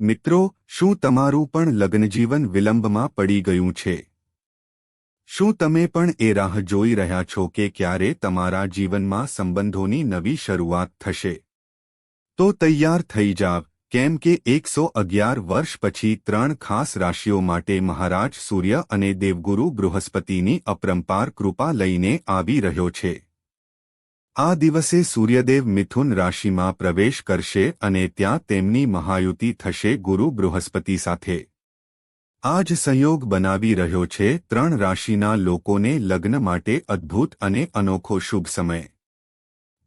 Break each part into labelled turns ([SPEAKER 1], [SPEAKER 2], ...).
[SPEAKER 1] મિત્રો, શું તમારું પણ લગ્નજીવન વિલંબમાં પડી ગયું છે? શું તમે પણ એ રાહ જોઈ રહ્યા છો કે ક્યારે તમારા જીવનમાં સંબંધોની નવી શરૂઆત થશે? તો તૈયાર થઈ જાવ, કેમ કે એકસો અગિયાર વર્ષ પછી ત્રણ ખાસ રાશિઓ માટે મહારાજ સૂર્ય અને દેવગુરુ બૃહસ્પતિની અપરંપાર કૃપા લઈને આવી રહ્યો છે. આ દિવસે સૂર્યદેવ મિથુન રાશિમાં પ્રવેશ કરશે અને ત્યાં તેમની મહાયુતિ થશે ગુરુ બૃહસ્પતિ સાથે. આ જ સંયોગ બનાવી રહ્યો છે ત્રણ રાશિના લોકોને લગ્ન માટે અદ્ભુત અને અનોખો શુભ સમય.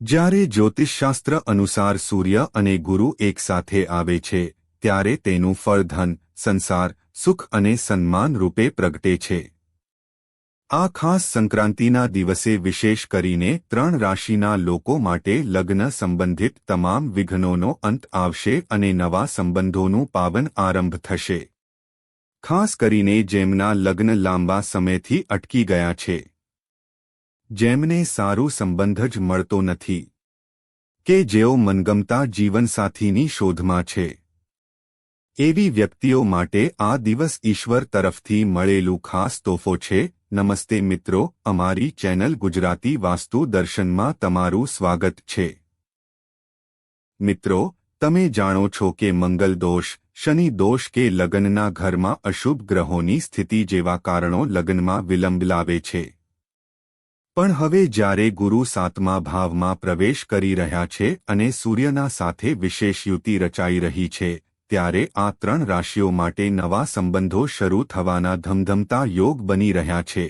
[SPEAKER 1] જ્યારે જ્યોતિષશાસ્ત્ર અનુસાર સૂર્ય અને ગુરુ એકસાથે આવે છે, ત્યારે તેનું ફળ ધન, સંસાર, સુખ અને સન્માન રૂપે પ્રગટે છે. આ ખાસ સંક્રાંતિના દિવસે વિશેષ કરીને ત્રણ રાશિના લોકો માટે લગ્ન સંબંધિત તમામ વિઘ્નોનો અંત આવશે અને નવા સંબંધોનું પાવન આરંભ થશે. ખાસ કરીને જેમના લગ્ન લાંબા સમયથી અટકી ગયા છે. જેમને સારું સંબંધ જ મળતો નથી. કે જેઓ મનગમતા જીવનસાથીની શોધમાં છે. એવી વ્યક્તિઓ માટે આ દિવસ ઈશ્વર તરફથી મળેલું ખાસ તોફો છે નમસ્તે મિત્રો, અમારી ચેનલ ગુજરાતી વાસ્તુ દર્શનમાં તમારું સ્વાગત છે. મિત્રો, તમે જાણો છો કે મંગલ દોષ, શનિ દોષ કે લગ્નના ઘરમાં અશુભ ગ્રહોની સ્થિતિ જેવા કારણો લગ્નમાં વિલંબ લાવે છે. પણ હવે જ્યારે ગુરુ સાતમા ભાવમાં પ્રવેશ કરી રહ્યા છે અને સૂર્યના સાથે વિશેષ યુતિ રચાઈ રહી છે ત્યારે આ ત્રણ રાશિઓ માટે નવા સંબંધો શરૂ થવાના ધમધમતા યોગ બની રહ્યા છે.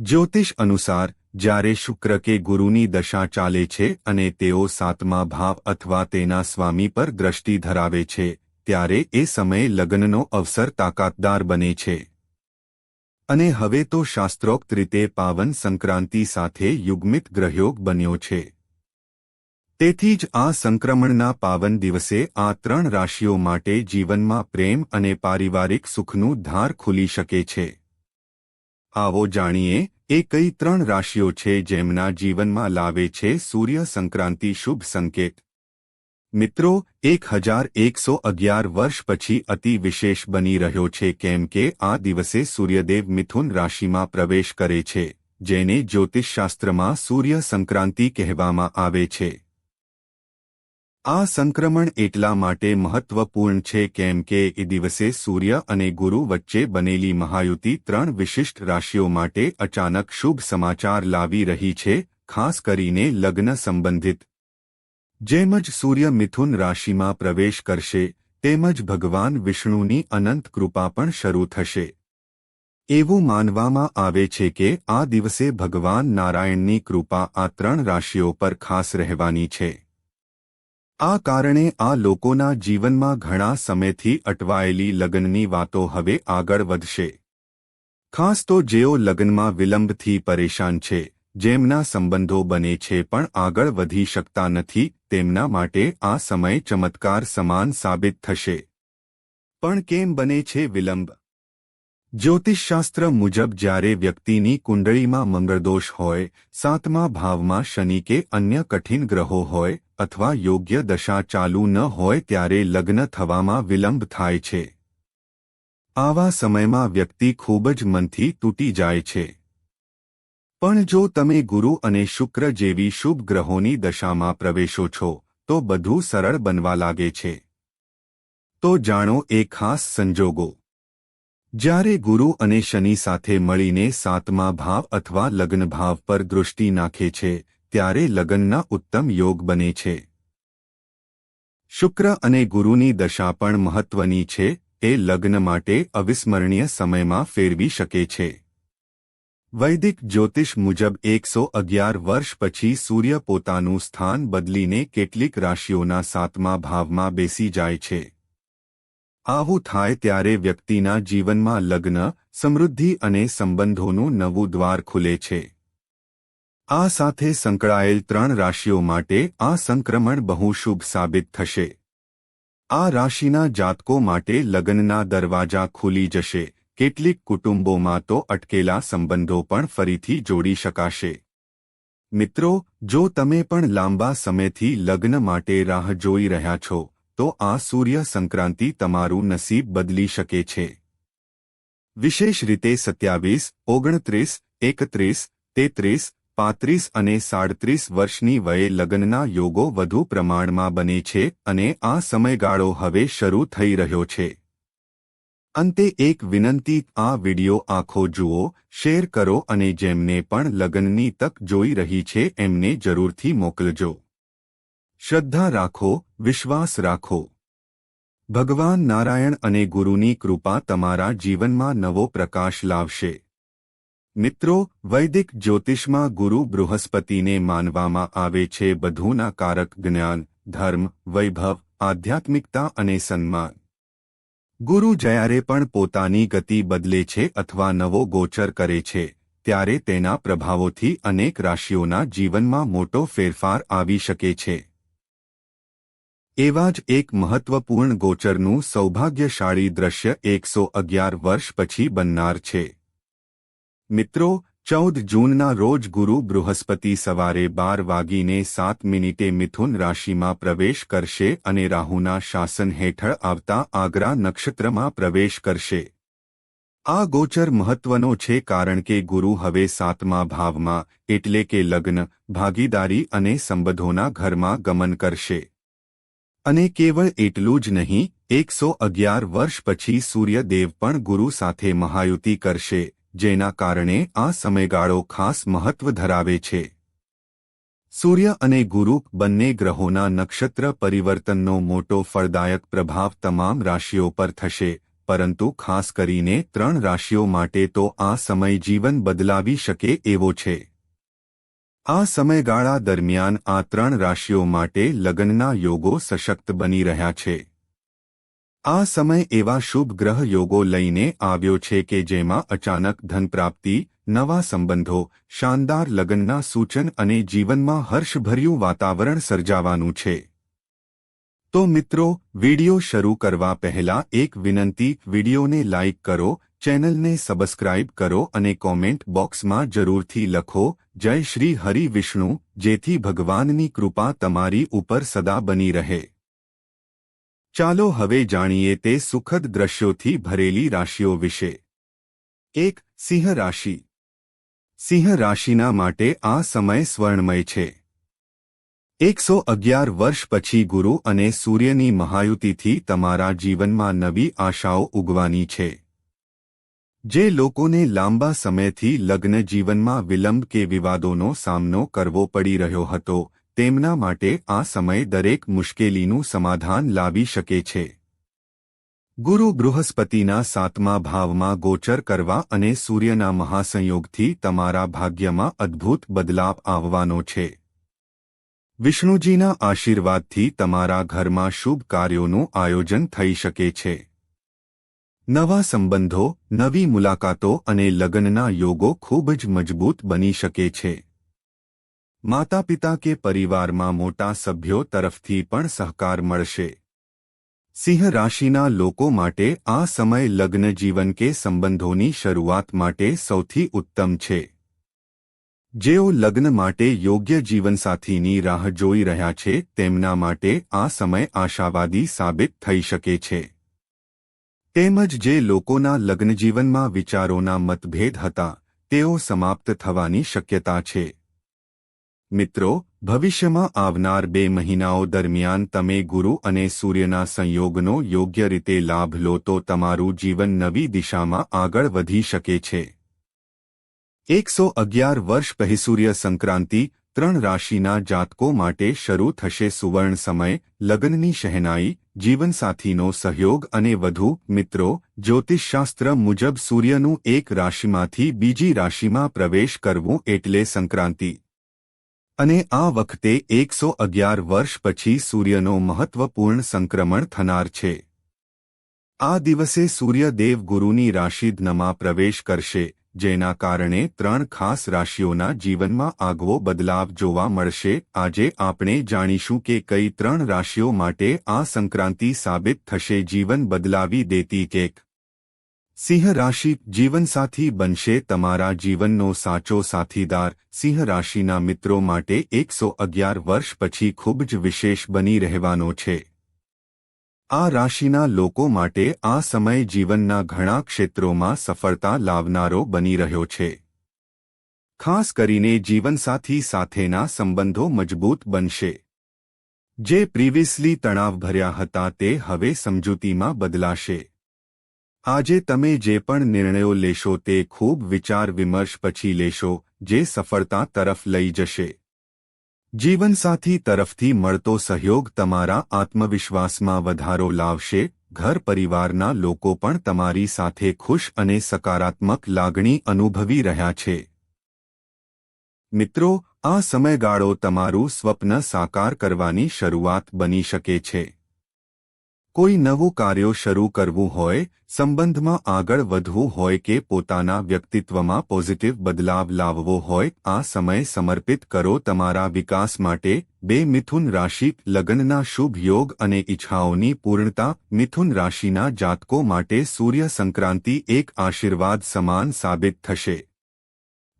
[SPEAKER 1] જ્યોતિષ અનુસાર, જ્યારે શુક્ર કે ગુરુની દશા ચાલે છે અને તેઓ સાતમા ભાવ અથવા તેના સ્વામી પર દ્રષ્ટિ ધરાવે છે, ત્યારે એ સમયે લગ્નનો અવસર તાકાતદાર બને છે. અને હવે તો શાસ્ત્રોક્ત રીતે પાવન સંક્રાંતિ સાથે યુગ્મિત ગ્રહયોગ બન્યો છે. તેથી જ આ સંક્રમણના પાવન દિવસે આ ત્રણ રાશિઓ માટે જીવનમાં પ્રેમ અને પારિવારિક સુખનું ધાર ખુલી શકે છે. આવો જાણીએ, એ કઈ ત્રણ રાશિઓ છે જેમના જીવનમાં લાવે છે સૂર્ય સંક્રાંતિ શુભ સંકેત? મિત્રો, એક હજાર એકસો અગિયાર વર્ષ પછી અતિ વિશેષ બની રહ્યો છે કેમ કે આ દિવસે સૂર્યદેવ મિથુન રાશિમાં પ્રવેશ કરે છે, જેને જ્યોતિષશાસ્ત્રમાં સૂર્ય સંક્રાંતિ કહેવામાં આવે છે. આ સંક્રમણ એટલા માટે મહત્વપૂર્ણ છે કેમ કે એ દિવસે સૂર્ય અને ગુરુ વચ્ચે બનેલી મહાયુતિ ત્રણ વિશિષ્ટ રાશિઓ માટે અચાનક શુભ સમાચાર લાવી રહી છે, ખાસ કરીને લગ્ન સંબંધિત. જેમ જ સૂર્ય મિથુન રાશિમાં પ્રવેશ કરશે તેમજ ભગવાન વિષ્ણુની અનંત કૃપા પણ શરૂ થશે. એવું માનવામાં આવે છે કે આ દિવસે ભગવાન નારાયણની કૃપા આ ત્રણ રાશિઓ પર ખાસ રહેવાની છે. આ કારણે આ લોકોના જીવનમાં ઘણા સમયથી અટવાયેલી લગ્નની વાતો હવે આગળ વધશે. ખાસ તો જેઓ લગ્નમાં વિલંબથી પરેશાન છે, જેમના સંબંધો બને છે પણ આગળ વધી શકતા નથી, તેમના માટે આ સમય ચમત્કાર સમાન સાબિત થશે. પણ કેમ બને છે વિલંબ? જ્યોતિષશાસ્ત્ર મુજબ જ્યારે વ્યક્તિની કુંડળીમાં મંગળદોષ હોય, સાતમા ભાવમાં શનિ કે અન્ય કઠિન ગ્રહો હોય અથવા યોગ્ય દશા ચાલુ ન હોય ત્યારે લગ્ન થવામાં વિલંબ થાય છે. આવા સમયમાં વ્યક્તિ ખૂબ જ મનથી તૂટી જાય છે. પણ જો તમે ગુરુ અને શુક્ર જેવી શુભ ગ્રહોની દશામાં પ્રવેશો છો, તો બધું સરળ બનવા લાગે છે. તો જાણો એ ખાસ સંજોગો. જ્યારે ગુરુ અને શનિ સાથે મળીને સાતમા ભાવ અથવા લગ્ન ભાવ પર દૃષ્ટિ નાખે છે, ત્યારે લગ્નના ઉત્તમ યોગ બને છે. શુક્ર અને ગુરુની દશા પણ મહત્વની છે, એ લગ્ન માટે અવિસ્મરણીય સમયમાં ફેરવી શકે છે. વૈદિક જ્યોતિષ મુજબ એકસો અગિયાર વર્ષ પછી સૂર્ય પોતાનું સ્થાન બદલીને કેટલીક રાશિઓના સાતમા ભાવમાં બેસી જાય છે. આવું થાય ત્યારે વ્યક્તિના જીવનમાં લગ્ન, સમૃદ્ધિ અને સંબંધોનું નવું દ્વાર ખુલે છે. આ સાથે સંકળાયેલ ત્રણ રાશિઓ માટે આ સંક્રમણ બહુ શુભ સાબિત થશે. આ રાશિના જાતકો માટે લગ્નના દરવાજા ખુલી જશે. કેટલીક કુટુંબોમાં તો અટકેલા સંબંધો પણ ફરીથી જોડી શકાશે. મિત્રો, જો તમે પણ લાંબા સમયથી લગ્ન માટે રાહ જોઈ રહ્યા છો તો આ સૂર્ય સંક્રાંતિ તમારું નસીબ બદલી શકે છે. વિશેષ રીતે સત્યાવીસ, ઓગણત્રીસ, એકત્રીસ, તેત્રીસ, પાંત્રીસ અને સાડત્રીસ વર્ષની વયે લગ્નના યોગો વધુ પ્રમાણમાં બને છે અને આ સમયગાળો હવે શરૂ થઈ રહ્યો છે. અંતે એક વિનંતી, આ વિડિયો આખો જુઓ, શેર કરો અને જેમને પણ લગ્નની તક જોઈ રહી છે એમને જરૂરથી મોકલજો. શ્રદ્ધા રાખો, વિશ્વાસ રાખો. ભગવાન નારાયણ અને ગુરુની કૃપા તમારા જીવનમાં નવો પ્રકાશ લાવશે. મિત્રો, વૈદિક જ્યોતિષમાં ગુરુ બૃહસ્પતિને માનવામાં આવે છે બધુના કારક જ્ઞાન, ધર્મ, વૈભવ, આધ્યાત્મિકતા અને સન્માન. ગુરુ જ્યારે પણ પોતાની ગતિ બદલે છે અથવા નવો ગોચર કરે છે, ત્યારે તેના પ્રભાવોથી અનેક રાશિઓના જીવનમાં મોટો ફેરફાર આવી શકે છે. એવા જ એક મહત્વપૂર્ણ ગોચરનું સૌભાગ્યશાળી દ્રશ્ય એકસો અગિયાર વર્ષ પછી બનનાર છે. મિત્રો, ચૌદ જૂનના રોજ ગુરુ બૃહસ્પતિ સવારે બાર વાગીને સાત મિનિટે મિથુન રાશિમાં પ્રવેશ કરશે અને રાહુના શાસન હેઠળ આવતા આગ્રા નક્ષત્રમાં પ્રવેશ કરશે. આ ગોચર મહત્વનો છે કારણ કે ગુરુ હવે સાતમા ભાવમાં, એટલે કે લગ્ન, ભાગીદારી અને સંબંધોના ઘરમાં ગમન કરશે. અને કેવળ એટલું જ નહીં, એકસો અગિયાર વર્ષ પછી સૂર્યદેવ પણ ગુરુ સાથે મહાયુતિ કરશે, જેના કારણે આ સમયગાળો ખાસ મહત્વ ધરાવે છે. સૂર્ય અને ગુરુ બંને ગ્રહોના નક્ષત્ર પરિવર્તનનો મોટો ફળદાયક પ્રભાવ તમામ રાશિઓ પર થશે, પરંતુ ખાસ કરીને ત્રણ રાશિઓ માટે તો આ સમય જીવન બદલાવી શકે એવો છે. આ સમયગાળા દરમિયાન આ ત્રણ રાશિઓ માટે લગ્નના યોગો સશક્ત બની રહ્યા છે. આ સમય એવા શુભ ગ્રહ યોગો લઈને આવ્યો છે કે જેમાં અચાનક ધનપ્રાપ્તિ, નવા સંબંધો, શાનદાર લગ્નના સૂચન અને જીવનમાં હર્ષભર્યું વાતાવરણ સર્જાવાનું છે. તો મિત્રો, વિડિયો શરૂ કરવા પહેલા એક વિનંતી, વિડિયોને લાઇક કરો ચેનલને સબસ્ક્રાઇબ કરો અને કોમેન્ટ બોક્સમાં જરૂરથી લખો, જય શ્રી હરિ વિષ્ણુ, જેથી ભગવાનની કૃપા તમારી ઉપર સદા બની રહે. ચાલો હવે જાણીએ તે સુખદ દ્રશ્યોથી ભરેલી રાશિઓ વિશે. એક, સિંહ રાશિ. સિંહ રાશિના માટે આ સમય સ્વર્ણમય છે. એકસો અગિયાર વર્ષ પછી ગુરુ અને સૂર્યની મહાયુતિથી તમારા જીવનમાં નવી આશાઓ ઉગવાની છે. જે લોકોને લાંબા સમયથી લગ્ન જીવનમાં વિલંબ કે વિવાદોનો સામનો કરવો પડી રહ્યો હતો, તેમના માટે આ સમય દરેક મુશ્કેલીનું સમાધાન લાવી શકે છે. ગુરુ બૃહસ્પતિના સાતમા ભાવમાં ગોચર કરવા અને સૂર્યના મહાસંયોગથી તમારા ભાગ્યમાં અદ્ભુત બદલાવ આવવાનો છે. વિષ્ણુજીના આશીર્વાદથી તમારા ઘરમાં શુભ કાર્યોનું આયોજન થઈ શકે છે. નવા સંબંધો, નવી મુલાકાતો અને લગ્નના યોગો ખૂબ જ મજબૂત બની શકે છે. માતા પિતા કે પરિવારમાં મોટા સભ્યો તરફથી પણ સહકાર મળશે. સિંહ રાશિના લોકો માટે આ સમય લગ્ન જીવન કે સંબંધોની શરૂઆત માટે સૌથી ઉત્તમ છે. જેઓ લગ્ન માટે યોગ્ય જીવનસાથીની રાહ જોઈ રહ્યા છે, તેમના માટે આ સમય આશાવાદી સાબિત થઈ શકે છે. તેમજ જે લોકોના લગ્નજીવનમાં વિચારોના મતભેદ હતા, તેઓ સમાપ્ત થવાની શક્યતા છે. મિત્રો, ભવિષ્યમાં આવનાર બે મહિનાઓ દરમિયાન તમે ગુરુ અને સૂર્યના સંયોગનો યોગ્ય રીતે લાભ લો તો તમારું જીવન નવી દિશામાં આગળ વધી શકે છે. એકસો અગિયાર વર્ષ પહે સૂર્ય સંક્રાંતિ, ત્રણ રાશિના જાતકો માટે શરૂ થશે સુવર્ણ સમય, લગ્નની શહેનાઈ જીવનસાથીનો સહયોગ અને વધુ, મિત્રો, જ્યોતિષશાસ્ત્ર મુજબ સૂર્યનું એક રાશિમાંથી બીજી રાશિમાં પ્રવેશ કરવું એટલે સંક્રાંતિ. અને આ વખતે એકસો અગિયાર વર્ષ પછી સૂર્યનો મહત્વપૂર્ણ સંક્રમણ થનાર છે. આ દિવસે સૂર્યદેવ ગુરુની રાશિધનમાં પ્રવેશ કરશે. જેના કારણે ત્રણ ખાસ રાશિઓના જીવનમાં આગવો બદલાવ જોવા મળશે. આજે આપણે જાણીશું કે કઈ ત્રણ રાશિઓ માટે આ સંક્રાંતિ સાબિત થશે. જીવન બદલાવી દેતી કેક સિંહ રાશિ જીવનસાથી બનશે. તમારા જીવનનો સાચો સાથીદાર સિંહ રાશિના મિત્રો માટે એકસો અગિયાર વર્ષ પછી ખૂબ જ વિશેષ બની રહેવાનો છે. આ રાશિના લોકો માટે આ સમય જીવનના ઘણા ક્ષેત્રોમાં સફળતા લાવનારો બની રહ્યો છે. ખાસ કરીને જીવનસાથી સાથેના સંબંધો મજબૂત બનશે. જે પ્રીવિયસલી તણાવભર્યા હતા તે હવે સમજૂતીમાં બદલાશે. આજે તમે જે પણ નિર્ણયો લેશો તે ખૂબ વિચાર વિમર્શ પછી લેશો, જે સફળતા તરફ લઈ જશે. જીવનસાથી તરફથી મળતો સહયોગ તમારા આત્મવિશ્વાસમાં વધારો લાવશે, ઘર પરિવારના લોકો પણ તમારી સાથે ખુશ અને સકારાત્મક લાગણી અનુભવી રહ્યા છે. મિત્રો, આ સમયગાળો તમારું સ્વપ્ન સાકાર કરવાની શરૂઆત બની શકે છે. કોઈ નવું કાર્યો શરૂ કરવું હોય, સંબંધમાં આગળ વધવું હોય કે પોતાના વ્યક્તિત્વમાં પોઝિટિવ બદલાવ લાવવો હોય, આ સમય સમર્પિત કરો તમારા વિકાસ માટે. બે, મિથુન રાશિ લગ્નના શુભ યોગ અને ઈચ્છાઓની પૂર્ણતા. મિથુન રાશિના જાતકો માટે સૂર્ય સંક્રાંતિ એક આશીર્વાદ સમાન સાબિત થશે.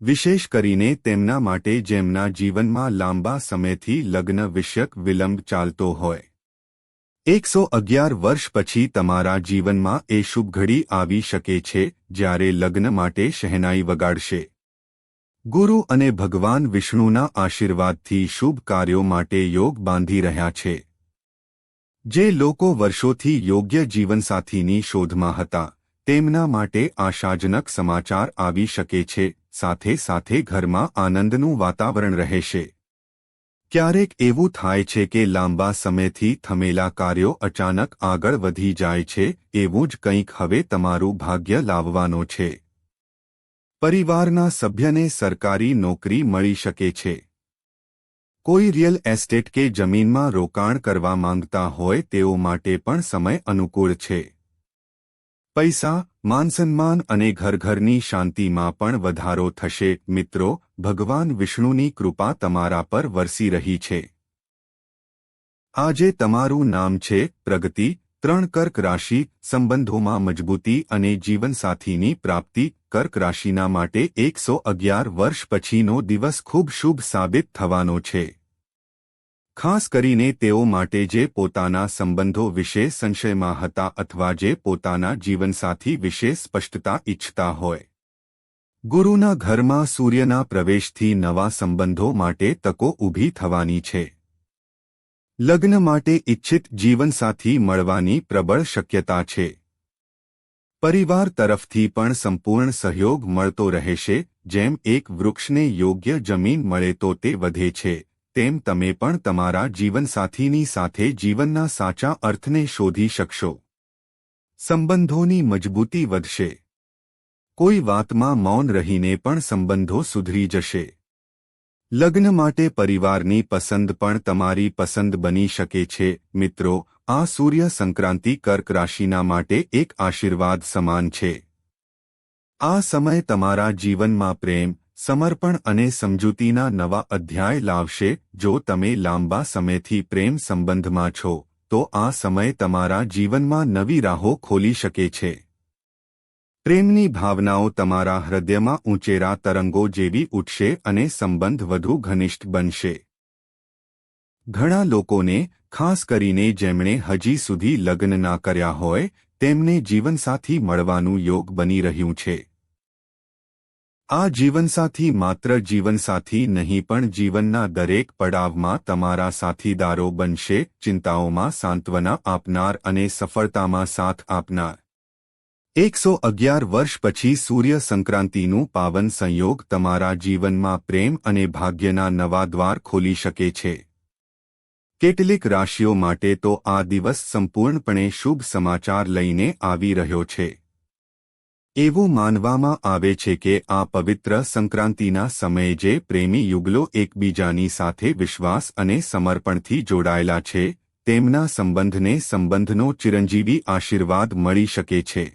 [SPEAKER 1] વિશેષ કરીને તેમના માટે જેમના જીવનમાં લાંબા સમયથી લગ્ન વિષયક વિલંબ ચાલતો હોય. એકસો અગિયાર વર્ષ પછી તમારા જીવનમાં એ શુભ ઘડી આવી શકે છે, જ્યારે લગ્ન માટે શહેનાઈ વગાડશે. ગુરુ અને ભગવાન વિષ્ણુના આશીર્વાદથી શુભ કાર્યો માટે યોગ બાંધી રહ્યા છે. જે લોકો વર્ષોથી યોગ્ય જીવનસાથીની શોધમાં હતા, તેમના માટે આશાજનક સમાચાર આવી શકે છે, સાથે સાથે ઘરમાં આનંદનું વાતાવરણ રહેશે. ક્યારેક એવું થાય છે કે લાંબા સમયથી થમેલા કાર્યો અચાનક આગળ વધી જાય છે, એવું જ કંઈક હવે તમારું ભાગ્ય લાવવાનો છે. પરિવારના સભ્યને સરકારી નોકરી મળી શકે છે. કોઈ રિયલ એસ્ટેટ કે જમીનમાં રોકાણ કરવા માંગતા હોય તેઓ માટે પણ સમય અનુકૂળ છે. પૈસા, માનસન્માન અને ઘરઘરની શાંતિમાં પણ વધારો થશે, મિત્રો. ભગવાન વિષ્ણુની કૃપા તમારા પર વરસી રહી છે. આજે તમારું નામ છે પ્રગતિ, ત્રણ કર્ક રાશિ, સંબંધોમાં મજબૂતી અને જીવનસાથીની પ્રાપ્તિ, કર્ક રાશિના માટે એકસો અગિયાર વર્ષ પછીનો દિવસ ખૂબ શુભ સાબિત થવાનો છે. ખાસ કરીને તેઓ માટે જે પોતાના સંબંધો વિશે સંશયમાં હતા અથવા જે પોતાના જીવનસાથી વિશે સ્પષ્ટતા ઇચ્છતા હોય. ગુરુના ઘરમાં સૂર્યના પ્રવેશથી નવા સંબંધો માટે તકો ઊભી થવાની છે. લગ્ન માટે ઇચ્છિત જીવનસાથી મળવાની પ્રબળ શક્યતા છે. પરિવાર તરફથી પણ સંપૂર્ણ સહયોગ મળતો રહેશે, જેમ એક વૃક્ષને યોગ્ય જમીન મળે તો તે વધે છે, તેમ તમે પણ તમારા જીવનસાથીની સાથે જીવનના સાચા અર્થને શોધી શકશો. સંબંધોની મજબૂતી વધશે. કોઈ વાતમાં મૌન રહીને પણ સંબંધો સુધરી જશે. લગ્ન માટે પરિવારની પસંદ પણ તમારી પસંદ બની શકે છે. મિત્રો, આ સૂર્ય સંક્રાંતિ કર્ક રાશિના માટે એક આશીર્વાદ સમાન છે. આ સમય તમારા જીવનમાં પ્રેમ, સમર્પણ અને સમજૂતીના નવા અધ્યાય લાવશે. જો તમે લાંબા સમયથી પ્રેમ સંબંધમાં છો, તો આ સમય તમારા જીવનમાં નવી રાહો ખોલી શકે છે. પ્રેમની ભાવનાઓ તમારા હૃદયમાં ઊંચેરા તરંગો જેવી ઉઠશે અને સંબંધ વધુ ઘનિષ્ઠ બનશે. ઘણા લોકોને, ખાસ કરીને જેમણે હજી સુધી લગ્ન ના કર્યા હોય, તેમને જીવનસાથી મળવાનું યોગ બની રહ્યું છે. આ જીવનસાથી માત્ર જીવનસાથી નહીં પણ જીવનના દરેક પડાવમાં તમારા સાથીદારો બનશે, ચિંતાઓમાં સાંત્વના આપનાર અને સફળતામાં સાથ આપનાર. એકસો અગિયાર વર્ષ પછી સૂર્ય સંક્રાંતિનું પાવન સંયોગ તમારા જીવનમાં પ્રેમ અને ભાગ્યના નવા દ્વાર ખોલી શકે છે. કેટલીક રાશિઓ માટે તો આ દિવસ સંપૂર્ણપણે શુભ સમાચાર લઈને આવી રહ્યો છે. એવું માનવામાં આવે છે કે આ પવિત્ર સંક્રાંતિના સમયે જે પ્રેમી યુગલો એકબીજાની સાથે વિશ્વાસ અને સમર્પણથી જોડાયેલા છે, તેમના સંબંધને સંબંધનો ચિરંજીવી આશીર્વાદ મળી શકે છે.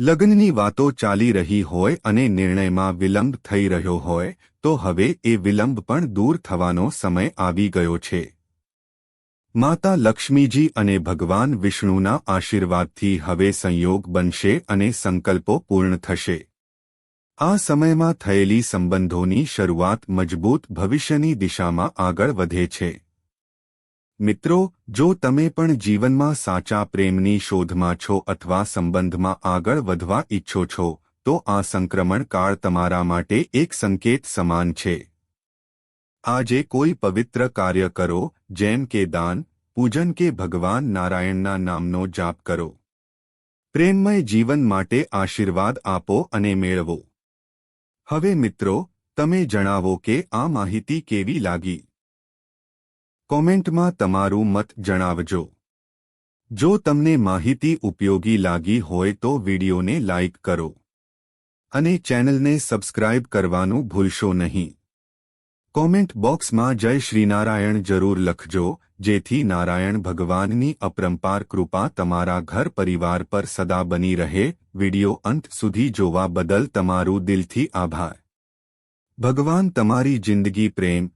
[SPEAKER 1] લગ્નની વાતો ચાલી રહી હોય અને નિર્ણયમાં વિલંબ થઈ રહ્યો હોય, તો હવે એ વિલંબ પણ દૂર થવાનો સમય આવી ગયો છે. માતા લક્ષ્મીજી અને ભગવાન વિષ્ણુના આશીર્વાદથી હવે સંયોગ બનશે અને સંકલ્પો પૂર્ણ થશે. આ સમયમાં થયેલી સંબંધોની શરૂઆત મજબૂત ભવિષ્યની દિશામાં આગળ વધે છે. મિત્રો, જો તમે પણ જીવનમાં સાચા પ્રેમની શોધમાં છો અથવા સંબંધમાં આગળ વધવા ઈચ્છો છો, તો આ સંક્રમણ કાળ તમારા માટે એક સંકેત સમાન છે. આજે કોઈ પવિત્ર કાર્ય કરો, જેમ કે દાન, પૂજન કે ભગવાન નારાયણના નામનો જાપ કરો. પ્રેમમય જીવન માટે આશીર્વાદ આપો અને મેળવો. હવે મિત્રો, તમે જણાવો કે આ માહિતી કેવી લાગી? કોમેન્ટમાં તમારું મત જણાવજો. જો તમને માહિતી ઉપયોગી લાગી હોય તો વિડીયોને લાઇક કરો. અને ચેનલને સબસ્ક્રાઇબ કરવાનું ભૂલશો નહીં. કોમેન્ટ બોક્સમાં જય શ્રીનારાયણ જરૂર લખજો, જેથી નારાયણ ભગવાનની અપરંપાર કૃપા તમારા ઘર પરિવાર પર સદા બની રહે. વિડિયો અંત સુધી જોવા બદલ તમારું દિલથી આભાર. ભગવાન તમારી જિંદગી પ્રેમ